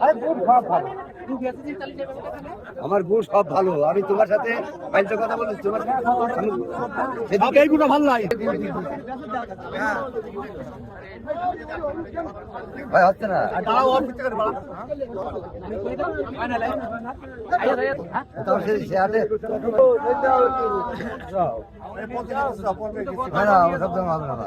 আরে খুব ভাব ভাব। আমার গুড় সব ভালো। আমি তোমার সাথে কথা বলি তোমার এইগুলো ভালো লাগে ভাই হচ্ছে না। না সব হবে।